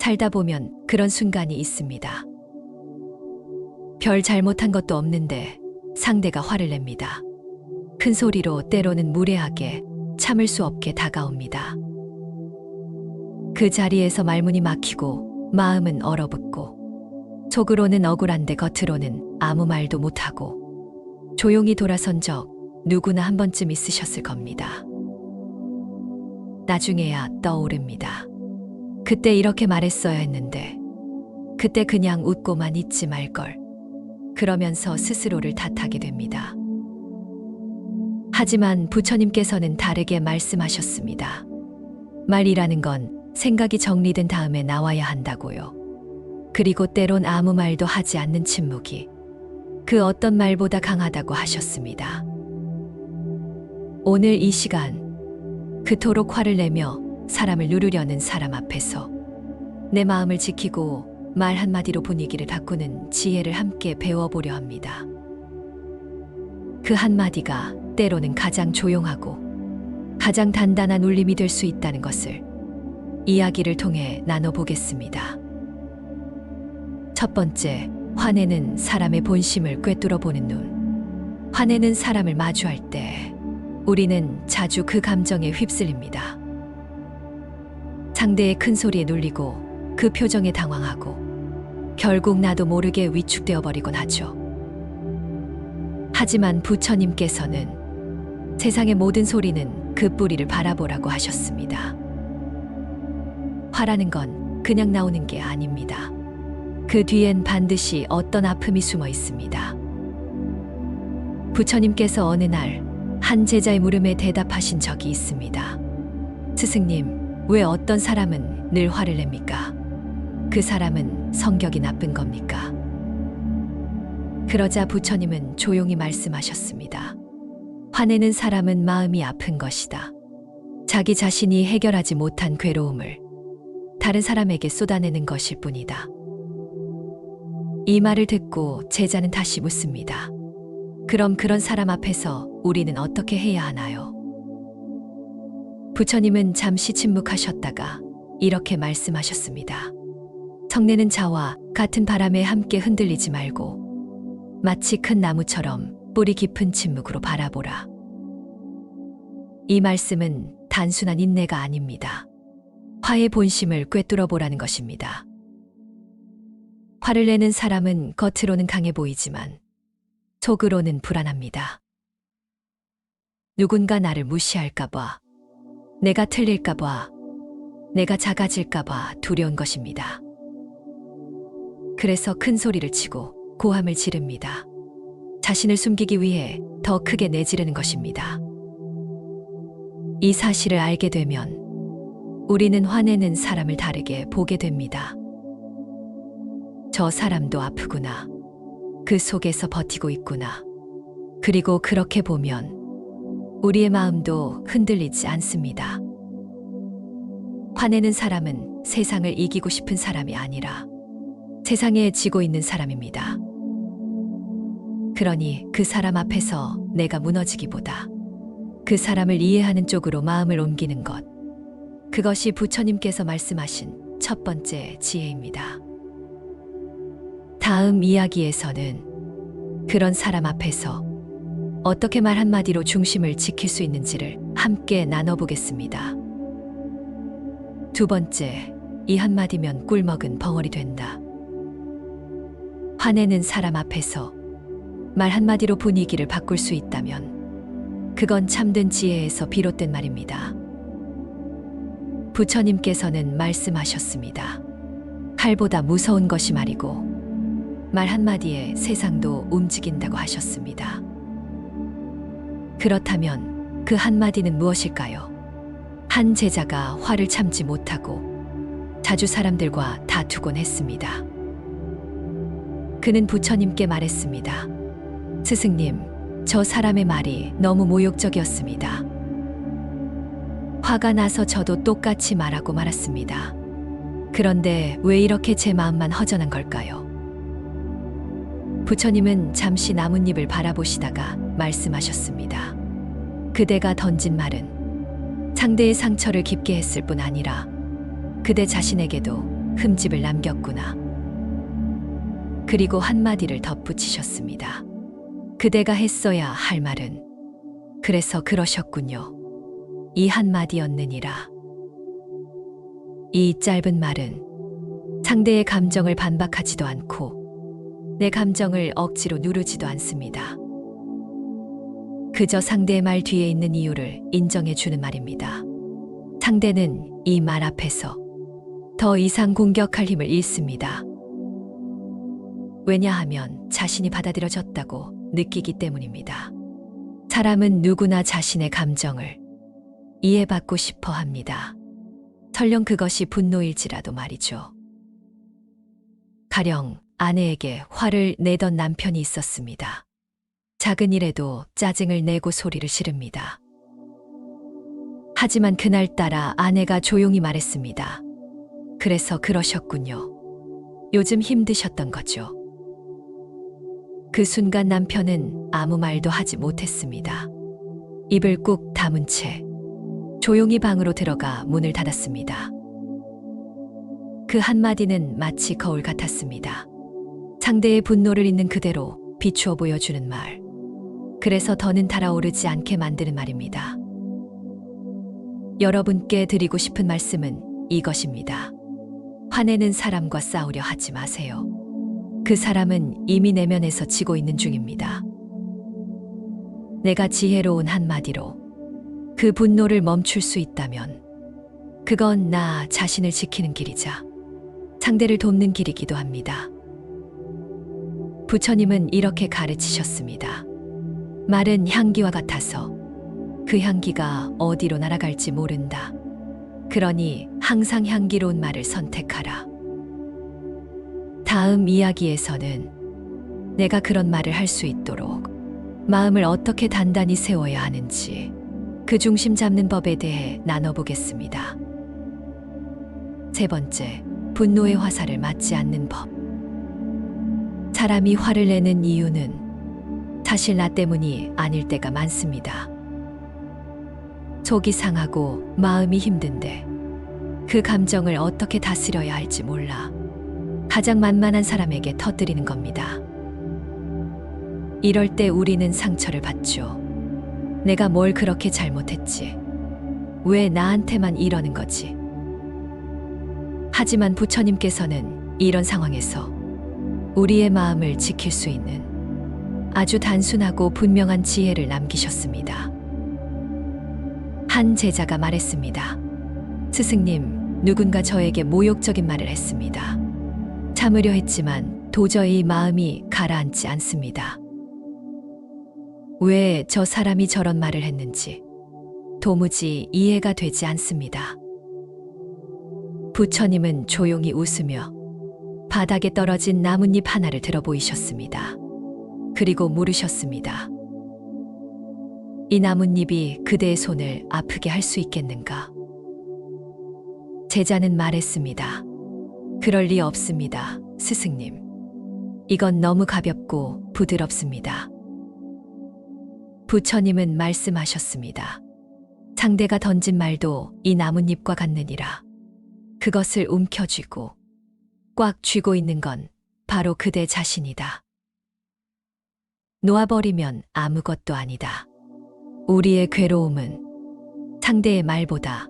살다 보면 그런 순간이 있습니다. 별 잘못한 것도 없는데 상대가 화를 냅니다. 큰 소리로 때로는 무례하게 참을 수 없게 다가옵니다. 그 자리에서 말문이 막히고 마음은 얼어붙고 속으로는 억울한데 겉으로는 아무 말도 못하고 조용히 돌아선 적 누구나 한 번쯤 있으셨을 겁니다. 나중에야 떠오릅니다. 그때 이렇게 말했어야 했는데 그때 그냥 웃고만 있지 말걸. 그러면서 스스로를 탓하게 됩니다. 하지만 부처님께서는 다르게 말씀하셨습니다. 말이라는 건 생각이 정리된 다음에 나와야 한다고요. 그리고 때론 아무 말도 하지 않는 침묵이 그 어떤 말보다 강하다고 하셨습니다. 오늘 이 시간 그토록 화를 내며 사람을 누르려는 사람 앞에서 내 마음을 지키고 말 한마디로 분위기를 바꾸는 지혜를 함께 배워보려 합니다. 그 한마디가 때로는 가장 조용하고 가장 단단한 울림이 될 수 있다는 것을 이야기를 통해 나눠보겠습니다. 첫 번째, 화내는 사람의 본심을 꿰뚫어 보는 눈. 화내는 사람을 마주할 때 우리는 자주 그 감정에 휩쓸립니다. 상대의 큰 소리에 눌리고 그 표정에 당황하고 결국 나도 모르게 위축되어 버리곤 하죠. 하지만 부처님께서는 세상의 모든 소리는 그 뿌리를 바라보라고 하셨습니다. 화라는 건 그냥 나오는 게 아닙니다. 그 뒤엔 반드시 어떤 아픔이 숨어 있습니다. 부처님께서 어느 날 한 제자의 물음에 대답하신 적이 있습니다. 스승님, 왜 어떤 사람은 늘 화를 냅니까? 그 사람은 성격이 나쁜 겁니까? 그러자 부처님은 조용히 말씀하셨습니다. 화내는 사람은 마음이 아픈 것이다. 자기 자신이 해결하지 못한 괴로움을 다른 사람에게 쏟아내는 것일 뿐이다. 이 말을 듣고 제자는 다시 묻습니다. 그럼 그런 사람 앞에서 우리는 어떻게 해야 하나요? 부처님은 잠시 침묵하셨다가 이렇게 말씀하셨습니다. 성내는 자와 같은 바람에 함께 흔들리지 말고 마치 큰 나무처럼 뿌리 깊은 침묵으로 바라보라. 이 말씀은 단순한 인내가 아닙니다. 화의 본심을 꿰뚫어 보라는 것입니다. 화를 내는 사람은 겉으로는 강해 보이지만 속으로는 불안합니다. 누군가 나를 무시할까봐, 내가 틀릴까봐, 내가 작아질까봐 두려운 것입니다. 그래서 큰 소리를 치고 고함을 지릅니다. 자신을 숨기기 위해 더 크게 내지르는 것입니다. 이 사실을 알게 되면 우리는 화내는 사람을 다르게 보게 됩니다. 저 사람도 아프구나. 그 속에서 버티고 있구나. 그리고 그렇게 보면 우리의 마음도 흔들리지 않습니다. 화내는 사람은 세상을 이기고 싶은 사람이 아니라 세상에 지고 있는 사람입니다. 그러니 그 사람 앞에서 내가 무너지기보다 그 사람을 이해하는 쪽으로 마음을 옮기는 것. 그것이 부처님께서 말씀하신 첫 번째 지혜입니다. 다음 이야기에서는 그런 사람 앞에서 어떻게 말 한마디로 중심을 지킬 수 있는지를 함께 나눠보겠습니다. 두 번째, 이 한마디면 꿀먹은 벙어리 된다. 화내는 사람 앞에서 말 한마디로 분위기를 바꿀 수 있다면 그건 참된 지혜에서 비롯된 말입니다. 부처님께서는 말씀하셨습니다. 칼보다 무서운 것이 말이고 말 한마디에 세상도 움직인다고 하셨습니다. 그렇다면 그 한마디는 무엇일까요? 한 제자가 화를 참지 못하고 자주 사람들과 다투곤 했습니다. 그는 부처님께 말했습니다. 스승님, 저 사람의 말이 너무 모욕적이었습니다. 화가 나서 저도 똑같이 말하고 말았습니다. 그런데 왜 이렇게 제 마음만 허전한 걸까요? 부처님은 잠시 나뭇잎을 바라보시다가 말씀하셨습니다. 그대가 던진 말은 상대의 상처를 깊게 했을 뿐 아니라 그대 자신에게도 흠집을 남겼구나. 그리고 한마디를 덧붙이셨습니다. 그대가 했어야 할 말은 그래서 그러셨군요. 이 한마디였느니라. 이 짧은 말은 상대의 감정을 반박하지도 않고 내 감정을 억지로 누르지도 않습니다. 그저 상대의 말 뒤에 있는 이유를 인정해 주는 말입니다. 상대는 이 말 앞에서 더 이상 공격할 힘을 잃습니다. 왜냐하면 자신이 받아들여졌다고 느끼기 때문입니다. 사람은 누구나 자신의 감정을 이해받고 싶어 합니다. 설령 그것이 분노일지라도 말이죠. 가령 아내에게 화를 내던 남편이 있었습니다. 작은 일에도 짜증을 내고 소리를 지릅니다. 하지만 그날따라 아내가 조용히 말했습니다. 그래서 그러셨군요. 요즘 힘드셨던 거죠. 그 순간 남편은 아무 말도 하지 못했습니다. 입을 꾹 다문 채 조용히 방으로 들어가 문을 닫았습니다. 그 한마디는 마치 거울 같았습니다. 상대의 분노를 있는 그대로 비추어 보여주는 말. 그래서 더는 달아오르지 않게 만드는 말입니다. 여러분께 드리고 싶은 말씀은 이것입니다. 화내는 사람과 싸우려 하지 마세요. 그 사람은 이미 내면에서 지고 있는 중입니다. 내가 지혜로운 한마디로 그 분노를 멈출 수 있다면 그건 나 자신을 지키는 길이자 상대를 돕는 길이기도 합니다. 부처님은 이렇게 가르치셨습니다. 말은 향기와 같아서 그 향기가 어디로 날아갈지 모른다. 그러니 항상 향기로운 말을 선택하라. 다음 이야기에서는 내가 그런 말을 할 수 있도록 마음을 어떻게 단단히 세워야 하는지 그 중심 잡는 법에 대해 나눠보겠습니다. 세 번째, 분노의 화살을 맞지 않는 법. 사람이 화를 내는 이유는 사실 나 때문이 아닐 때가 많습니다. 속이 상하고 마음이 힘든데 그 감정을 어떻게 다스려야 할지 몰라 가장 만만한 사람에게 터뜨리는 겁니다. 이럴 때 우리는 상처를 받죠. 내가 뭘 그렇게 잘못했지? 왜 나한테만 이러는 거지? 하지만 부처님께서는 이런 상황에서 우리의 마음을 지킬 수 있는 아주 단순하고 분명한 지혜를 남기셨습니다. 한 제자가 말했습니다. 스승님, 누군가 저에게 모욕적인 말을 했습니다. 참으려 했지만 도저히 마음이 가라앉지 않습니다. 왜 저 사람이 저런 말을 했는지 도무지 이해가 되지 않습니다. 부처님은 조용히 웃으며 바닥에 떨어진 나뭇잎 하나를 들어 보이셨습니다. 그리고 물으셨습니다. 이 나뭇잎이 그대의 손을 아프게 할 수 있겠는가? 제자는 말했습니다. 그럴 리 없습니다, 스승님. 이건 너무 가볍고 부드럽습니다. 부처님은 말씀하셨습니다. 상대가 던진 말도 이 나뭇잎과 같느니라. 그것을 움켜쥐고 꽉 쥐고 있는 건 바로 그대 자신이다. 놓아버리면 아무것도 아니다. 우리의 괴로움은 상대의 말보다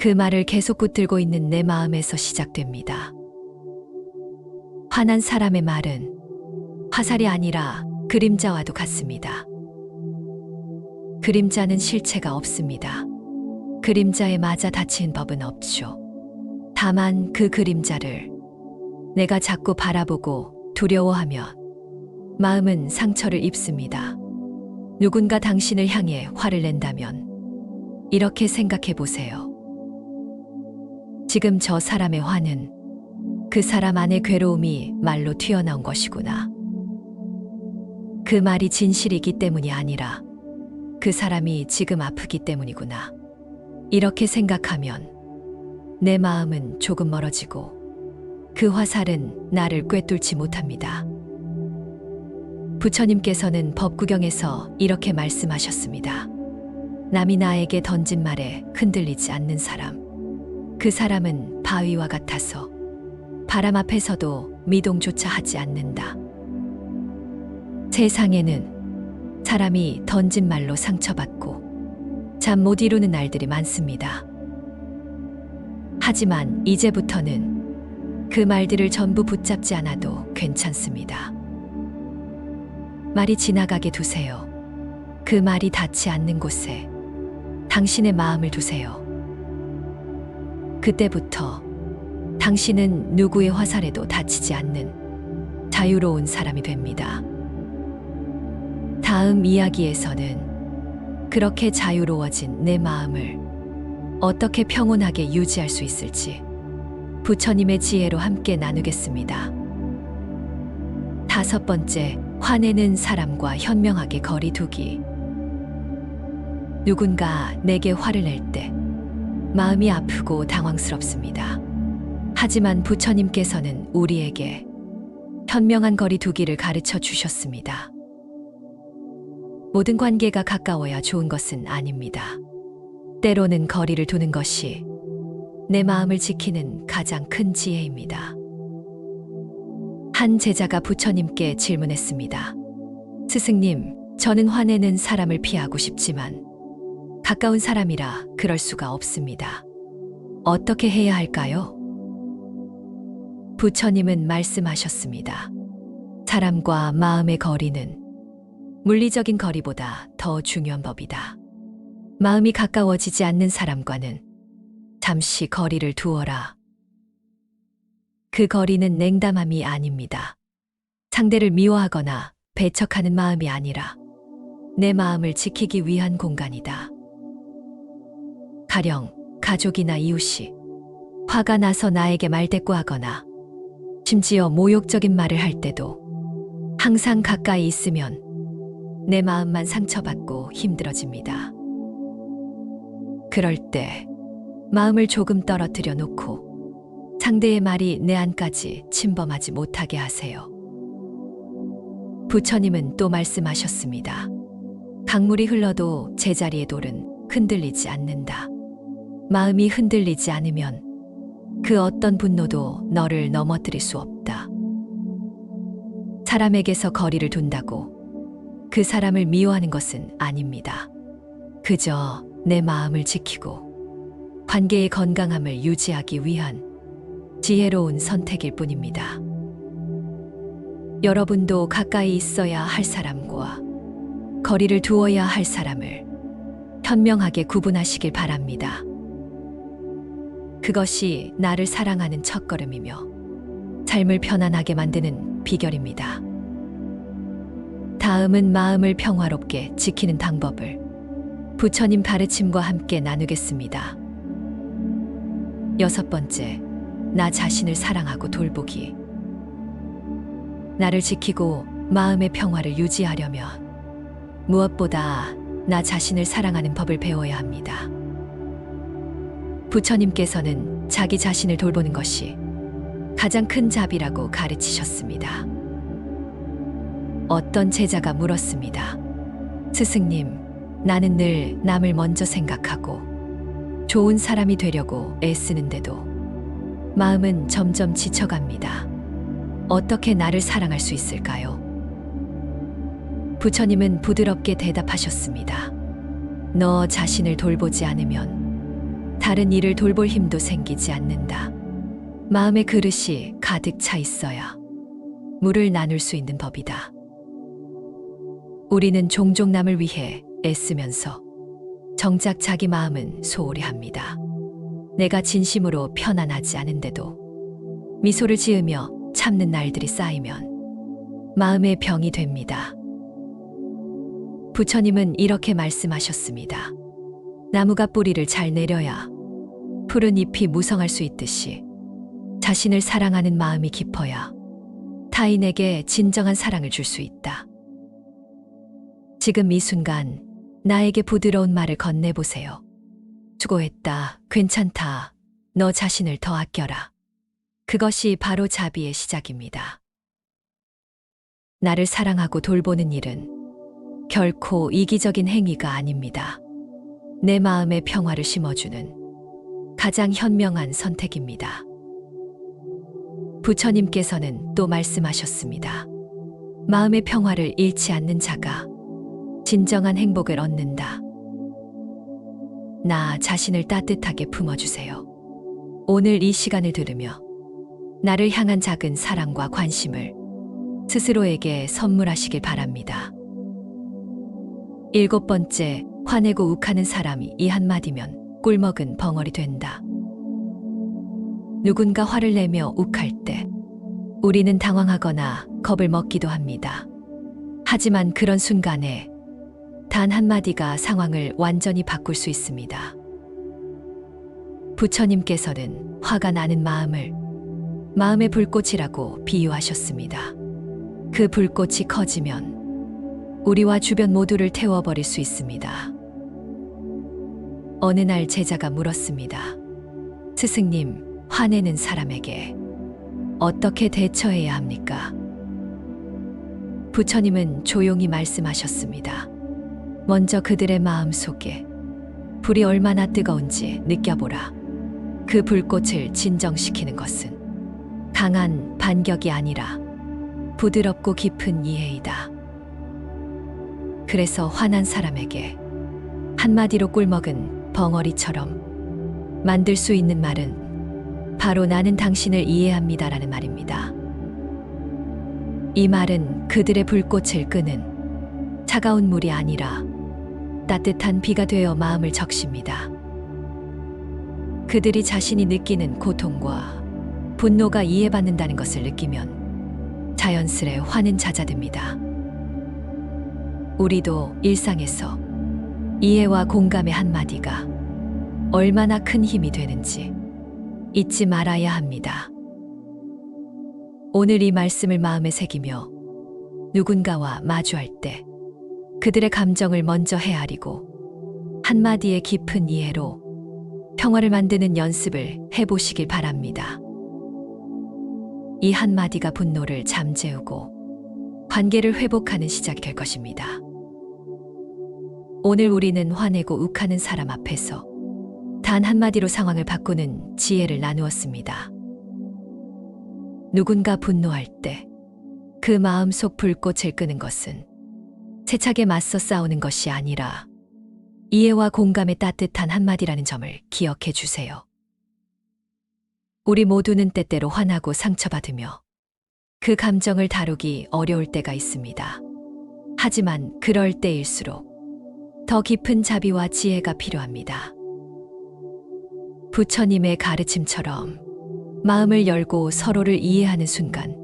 그 말을 계속 붙들고 있는 내 마음에서 시작됩니다. 화난 사람의 말은 화살이 아니라 그림자와도 같습니다. 그림자는 실체가 없습니다. 그림자에 맞아 다친 법은 없죠. 다만 그 그림자를 내가 자꾸 바라보고 두려워하면 마음은 상처를 입습니다. 누군가 당신을 향해 화를 낸다면 이렇게 생각해 보세요. 지금 저 사람의 화는 그 사람 안의 괴로움이 말로 튀어나온 것이구나. 그 말이 진실이기 때문이 아니라 그 사람이 지금 아프기 때문이구나. 이렇게 생각하면 내 마음은 조금 멀어지고 그 화살은 나를 꿰뚫지 못합니다. 부처님께서는 법구경에서 이렇게 말씀하셨습니다. 남이 나에게 던진 말에 흔들리지 않는 사람. 그 사람은 바위와 같아서 바람 앞에서도 미동조차 하지 않는다. 세상에는 사람이 던진 말로 상처받고 잠 못 이루는 날들이 많습니다. 하지만 이제부터는 그 말들을 전부 붙잡지 않아도 괜찮습니다. 말이 지나가게 두세요. 그 말이 닿지 않는 곳에 당신의 마음을 두세요. 그때부터 당신은 누구의 화살에도 다치지 않는 자유로운 사람이 됩니다. 다음 이야기에서는 그렇게 자유로워진 내 마음을 어떻게 평온하게 유지할 수 있을지 부처님의 지혜로 함께 나누겠습니다. 다섯 번째, 화내는 사람과 현명하게 거리 두기. 누군가 내게 화를 낼 때 마음이 아프고 당황스럽습니다. 하지만 부처님께서는 우리에게 현명한 거리 두기를 가르쳐 주셨습니다. 모든 관계가 가까워야 좋은 것은 아닙니다. 때로는 거리를 두는 것이 내 마음을 지키는 가장 큰 지혜입니다. 한 제자가 부처님께 질문했습니다. 스승님, 저는 화내는 사람을 피하고 싶지만 가까운 사람이라 그럴 수가 없습니다. 어떻게 해야 할까요? 부처님은 말씀하셨습니다. 사람과 마음의 거리는 물리적인 거리보다 더 중요한 법이다. 마음이 가까워지지 않는 사람과는 잠시 거리를 두어라. 그 거리는 냉담함이 아닙니다. 상대를 미워하거나 배척하는 마음이 아니라 내 마음을 지키기 위한 공간이다. 가령 가족이나 이웃이 화가 나서 나에게 말대꾸하거나 심지어 모욕적인 말을 할 때도 항상 가까이 있으면 내 마음만 상처받고 힘들어집니다. 그럴 때 마음을 조금 떨어뜨려 놓고 상대의 말이 내 안까지 침범하지 못하게 하세요. 부처님은 또 말씀하셨습니다. 강물이 흘러도 제자리의 돌은 흔들리지 않는다. 마음이 흔들리지 않으면 그 어떤 분노도 너를 넘어뜨릴 수 없다. 사람에게서 거리를 둔다고 그 사람을 미워하는 것은 아닙니다. 그저 내 마음을 지키고 관계의 건강함을 유지하기 위한 지혜로운 선택일 뿐입니다. 여러분도 가까이 있어야 할 사람과 거리를 두어야 할 사람을 현명하게 구분하시길 바랍니다. 그것이 나를 사랑하는 첫걸음이며 삶을 편안하게 만드는 비결입니다. 다음은 마음을 평화롭게 지키는 방법을 부처님 가르침과 함께 나누겠습니다. 여섯 번째, 나 자신을 사랑하고 돌보기. 나를 지키고 마음의 평화를 유지하려면 무엇보다 나 자신을 사랑하는 법을 배워야 합니다. 부처님께서는 자기 자신을 돌보는 것이 가장 큰 자비라고 가르치셨습니다. 어떤 제자가 물었습니다. 스승님, 나는 늘 남을 먼저 생각하고 좋은 사람이 되려고 애쓰는데도 마음은 점점 지쳐갑니다. 어떻게 나를 사랑할 수 있을까요? 부처님은 부드럽게 대답하셨습니다. 너 자신을 돌보지 않으면 다른 일을 돌볼 힘도 생기지 않는다. 마음의 그릇이 가득 차 있어야 물을 나눌 수 있는 법이다. 우리는 종종 남을 위해 애쓰면서 정작 자기 마음은 소홀히 합니다. 내가 진심으로 편안하지 않은데도 미소를 지으며 참는 날들이 쌓이면 마음의 병이 됩니다. 부처님은 이렇게 말씀하셨습니다. 나무가 뿌리를 잘 내려야 푸른 잎이 무성할 수 있듯이 자신을 사랑하는 마음이 깊어야 타인에게 진정한 사랑을 줄 수 있다. 지금 이 순간 나에게 부드러운 말을 건네보세요. 수고했다. 괜찮다. 너 자신을 더 아껴라. 그것이 바로 자비의 시작입니다. 나를 사랑하고 돌보는 일은 결코 이기적인 행위가 아닙니다. 내 마음의 평화를 심어주는 가장 현명한 선택입니다. 부처님께서는 또 말씀하셨습니다. 마음의 평화를 잃지 않는 자가 진정한 행복을 얻는다. 나 자신을 따뜻하게 품어주세요. 오늘 이 시간을 들으며 나를 향한 작은 사랑과 관심을 스스로에게 선물하시길 바랍니다. 일곱 번째, 화내고 욱하는 사람이 이 한마디면 꿀먹은 벙어리 된다. 누군가 화를 내며 욱할 때 우리는 당황하거나 겁을 먹기도 합니다. 하지만 그런 순간에 단 한마디가 상황을 완전히 바꿀 수 있습니다. 부처님께서는 화가 나는 마음을 마음의 불꽃이라고 비유하셨습니다. 그 불꽃이 커지면 우리와 주변 모두를 태워버릴 수 있습니다. 어느 날 제자가 물었습니다. 스승님, 화내는 사람에게 어떻게 대처해야 합니까? 부처님은 조용히 말씀하셨습니다. 먼저 그들의 마음 속에 불이 얼마나 뜨거운지 느껴보라. 그 불꽃을 진정시키는 것은 강한 반격이 아니라 부드럽고 깊은 이해이다. 그래서 화난 사람에게 한마디로 꿀먹은 벙어리처럼 만들 수 있는 말은 바로 나는 당신을 이해합니다라는 말입니다. 이 말은 그들의 불꽃을 끄는 차가운 물이 아니라 따뜻한 비가 되어 마음을 적십니다. 그들이 자신이 느끼는 고통과 분노가 이해받는다는 것을 느끼면 자연스레 화는 잦아듭니다. 우리도 일상에서 이해와 공감의 한마디가 얼마나 큰 힘이 되는지 잊지 말아야 합니다. 오늘 이 말씀을 마음에 새기며 누군가와 마주할 때 그들의 감정을 먼저 헤아리고 한마디의 깊은 이해로 평화를 만드는 연습을 해보시길 바랍니다. 이 한마디가 분노를 잠재우고 관계를 회복하는 시작이 될 것입니다. 오늘 우리는 화내고 욱하는 사람 앞에서 단 한마디로 상황을 바꾸는 지혜를 나누었습니다. 누군가 분노할 때 그 마음 속 불꽃을 끄는 것은 세차게 맞서 싸우는 것이 아니라 이해와 공감의 따뜻한 한마디라는 점을 기억해 주세요. 우리 모두는 때때로 화나고 상처받으며 그 감정을 다루기 어려울 때가 있습니다. 하지만 그럴 때일수록 더 깊은 자비와 지혜가 필요합니다. 부처님의 가르침처럼 마음을 열고 서로를 이해하는 순간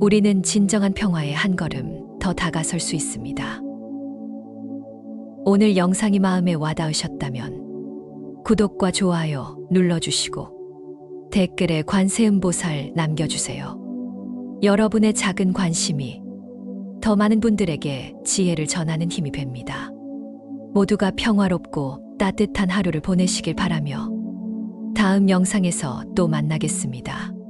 우리는 진정한 평화에 한 걸음 더 다가설 수 있습니다. 오늘 영상이 마음에 와닿으셨다면 구독과 좋아요 눌러주시고 댓글에 관세음보살 남겨주세요. 여러분의 작은 관심이 더 많은 분들에게 지혜를 전하는 힘이 됩니다. 모두가 평화롭고 따뜻한 하루를 보내시길 바라며 다음 영상에서 또 만나겠습니다.